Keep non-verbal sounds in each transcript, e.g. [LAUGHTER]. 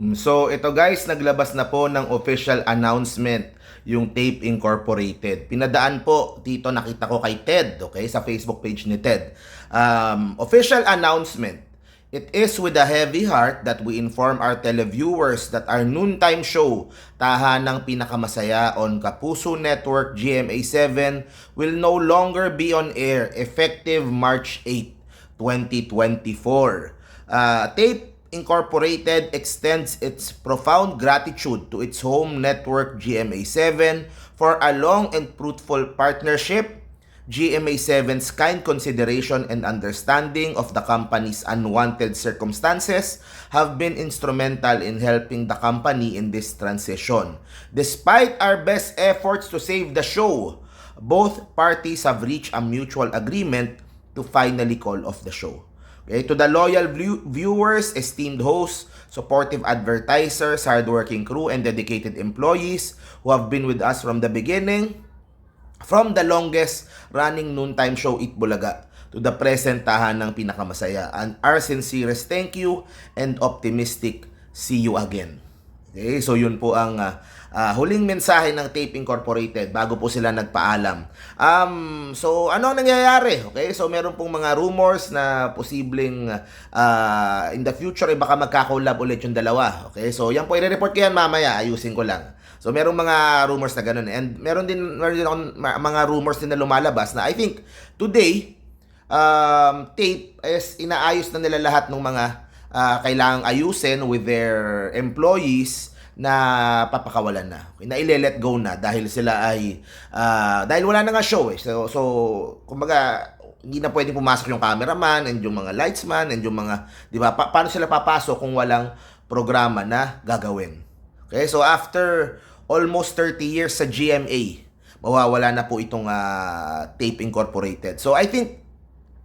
Mm, So ito guys, naglabas na po ng official announcement yung Tape Incorporated. Pinadaan po dito nakita ko kay Ted, okay, sa Facebook page ni Ted. Um, official announcement. It is with a heavy heart that we inform our televiewers that our noontime show, Tahanang Pinakamasaya on Kapuso Network GMA7 will no longer be on air effective March 8, 2024. Uh, Tape Incorporated extends its profound gratitude to its home network GMA7 for a long and fruitful partnership GMA7's kind consideration and understanding of the company's unwanted circumstances have been instrumental in helping the company in this transition. Despite our best efforts to save the show, both parties have reached a mutual agreement to finally call off the show. Okay, to the loyal view- viewers, esteemed hosts, supportive advertisers, hardworking crew, and dedicated employees who have been with us from the beginning, From the longest running noontime show Eat Bulaga to the present tahanang pinakamasaya. And our sincerest thank you and optimistic see you again. Okay, so yun po ang ah, ah, huling mensahe ng Tape Incorporated bago po sila nagpaalam. Um, so ano ang nangyayari? Okay, so meron pong mga rumors na posibleng ah, in the future eh, baka magkakolab ulit yung dalawa. Okay, so yan po i-report ko yan mamaya, ayusin ko lang. So merong mga rumors na ganun and meron din meron din akong mga rumors din na lumalabas na I think today um, tape is inaayos na nila lahat ng mga ah, kailangang ayusin with their employees na papakawalan na. Okay, na ile-let go na dahil sila ay ah, dahil wala na nga show eh. So so kumbaga hindi na pwedeng pumasok yung cameraman and yung mga lightsman and yung mga 'di ba pa- paano sila papasok kung walang programa na gagawin. Okay, so after almost 30 years sa GMA, mawawala na po itong ah, Tape Incorporated. So I think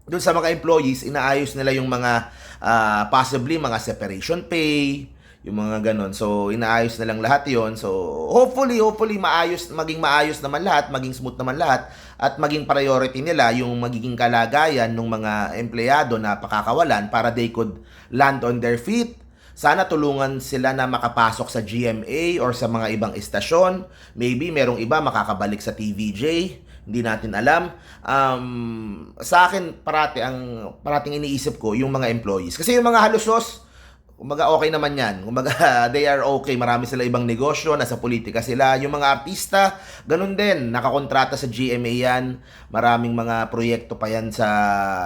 doon sa mga employees, inaayos nila yung mga ah, possibly mga separation pay, yung mga ganon. So, inaayos na lang lahat yon So, hopefully, hopefully, maayos, maging maayos naman lahat, maging smooth naman lahat, at maging priority nila yung magiging kalagayan ng mga empleyado na pakakawalan para they could land on their feet, sana tulungan sila na makapasok sa GMA or sa mga ibang istasyon. Maybe merong iba makakabalik sa TVJ. Hindi natin alam. Um, sa akin, parati ang parating iniisip ko yung mga employees. Kasi yung mga halusos, Kumbaga okay naman yan. Kumbaga [LAUGHS] they are okay. Marami sila ibang negosyo, nasa politika sila. Yung mga artista, ganun din. Nakakontrata sa GMA yan. Maraming mga proyekto pa yan sa,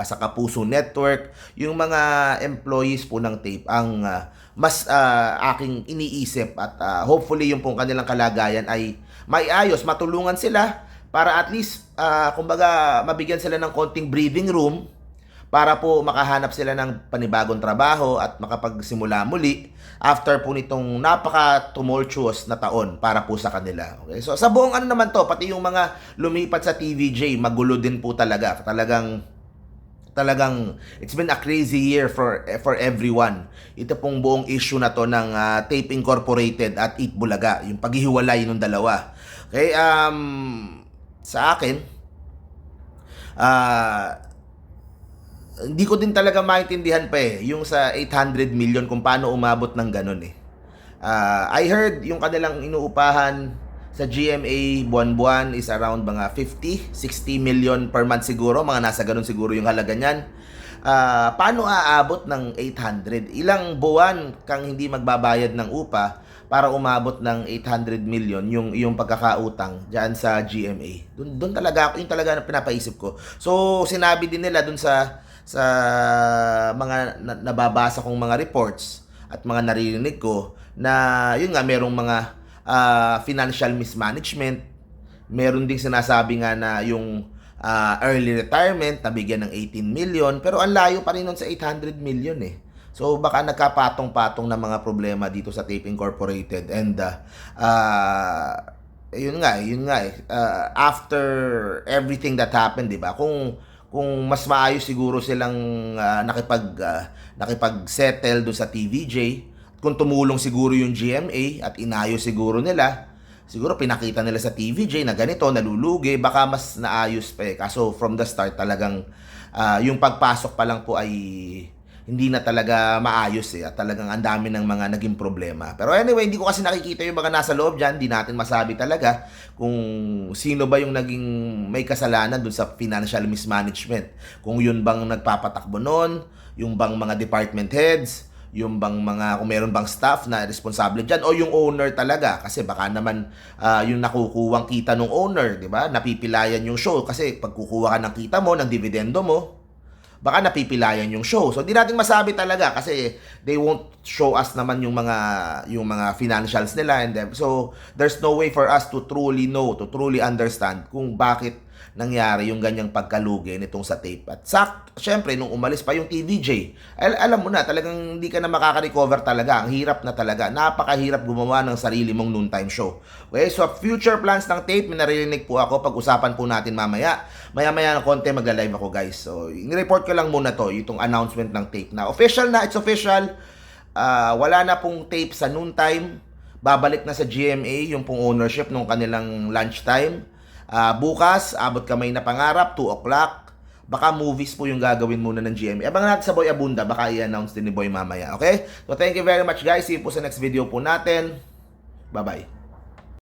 sa Kapuso Network. Yung mga employees po ng tape ang ah, mas ah, aking iniisip at ah, hopefully yung pong kanilang kalagayan ay maiayos, matulungan sila para at least, ah, kumbaga, mabigyan sila ng konting breathing room para po makahanap sila ng panibagong trabaho at makapagsimula muli after po nitong napaka-tumultuous na taon para po sa kanila. Okay? So sa buong ano naman to, pati yung mga lumipat sa TVJ, magulo din po talaga. Talagang talagang it's been a crazy year for for everyone. Ito pong buong issue na to ng ah, Tape Incorporated at Eat Bulaga, yung paghihiwalay ng dalawa. Okay, um sa akin ah hindi ko din talaga maintindihan pa eh, yung sa 800 million kung paano umabot ng ganun eh. Ah, I heard yung kanilang inuupahan sa GMA buwan-buwan is around mga 50, 60 million per month siguro, mga nasa ganun siguro yung halaga niyan. Ah, paano aabot ng 800? Ilang buwan kang hindi magbabayad ng upa para umabot ng 800 million yung yung pagkakautang diyan sa GMA. Doon doon talaga ako yung talaga na pinapaisip ko. So sinabi din nila doon sa sa mga na- nababasa kong mga reports at mga naririnig ko na yun nga merong mga ah, financial mismanagement. Meron ding sinasabi nga na yung ah, early retirement nabigyan ng 18 million pero ang layo pa rin nun sa 800 million eh. So baka nagkapatong-patong na mga problema dito sa Tape Incorporated and uh, uh, yun nga, yun nga eh. Uh, after everything that happened, 'di ba? Kung kung mas maayos siguro silang ah, nakipag ah, nakipag-settle do sa TVJ, kung tumulong siguro yung GMA at inayos siguro nila, siguro pinakita nila sa TVJ na ganito, nalulugi, baka mas naayos pa eh. Kaso from the start talagang ah, yung pagpasok pa lang po ay hindi na talaga maayos eh at talagang ang dami ng mga naging problema. Pero anyway, hindi ko kasi nakikita yung mga nasa loob dyan, hindi natin masabi talaga kung sino ba yung naging may kasalanan dun sa financial mismanagement. Kung yun bang nagpapatakbo nun, yung bang mga department heads, yung bang mga kung meron bang staff na responsable diyan o yung owner talaga kasi baka naman ah, yung nakukuwang kita ng owner, 'di ba? Napipilayan yung show kasi pag kukuha ka ng kita mo, ng dividendo mo, baka napipilayan yung show. So di natin masabi talaga kasi they won't show us naman yung mga yung mga financials nila and then so there's no way for us to truly know, to truly understand kung bakit nangyari yung ganyang pagkalugi nitong sa tape. At sak, syempre, nung umalis pa yung TVJ, al- alam mo na, talagang hindi ka na makaka-recover talaga. Ang hirap na talaga. Napakahirap gumawa ng sarili mong noontime show. Okay, so future plans ng tape, may naririnig po ako. Pag-usapan po natin mamaya. Maya-maya ng konti magla-live ako guys. So, i-report ko lang muna to, itong announcement ng tape na official na, it's official. Ah, wala na pong tape sa noontime. Babalik na sa GMA yung pong ownership nung kanilang lunchtime. Ah, bukas, abot kamay na pangarap, 2 o'clock. Baka movies po yung gagawin muna ng GMA. Abangan natin sa Boy Abunda, baka i-announce din ni Boy mamaya, okay? So thank you very much guys. See you po sa next video po natin. Bye-bye.